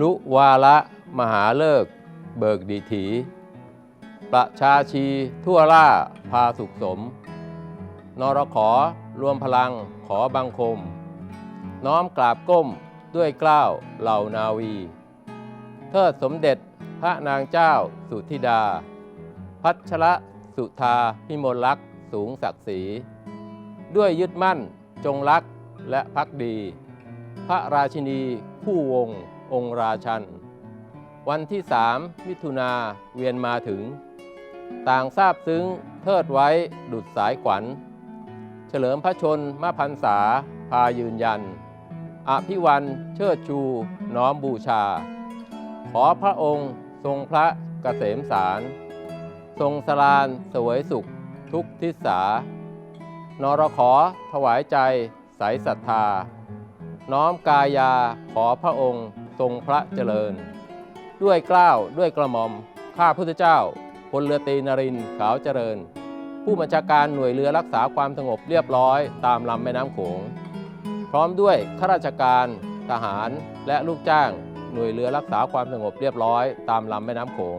ลุวาระมหาเลิก เบิกดีถี ประชาชีทั่วล่าพาสุขสม นรขอรวมพลังขอบังคม น้อมกราบก้มด้วยกล้าวเหล่านาวี เทิดสมเด็จพระนางเจ้าสุธิดา พัชระสุธาพิมลลักษณ์สูงศักดิ์ศรี ด้วยยึดมั่นจงรักและพักดี พระราชินีคู่วง องค์ราชัน วันที่สามมิถุนาเวียนมาถึง ต่างทราบซึ้งเทิดไว้ดุดสายขวัญ เฉลิมพระชนมพรรษาพายืนยัน อภิวันเชิดชู น้อมบูชา ขอพระองค์ทรงพระเกษมสาร ทรงสลานเสวยสุขทุกทิศานรขอถวายใจใสศรัทธา น้อมกายาขอพระองค์ ทรงพระเจริญ ด้วยเกล้าวด้วยกระหม่อม ข้าพุทธเจ้าพลเรือตีนรินขาวเจริญ ผู้บัญชาการหน่วยเรือรักษาความสงบเรียบร้อยตามลำแม่น้ำโขง พร้อมด้วยข้าราชการทหารและลูกจ้าง หน่วยเรือรักษาความสงบเรียบร้อยตามลำแม่น้ำโขง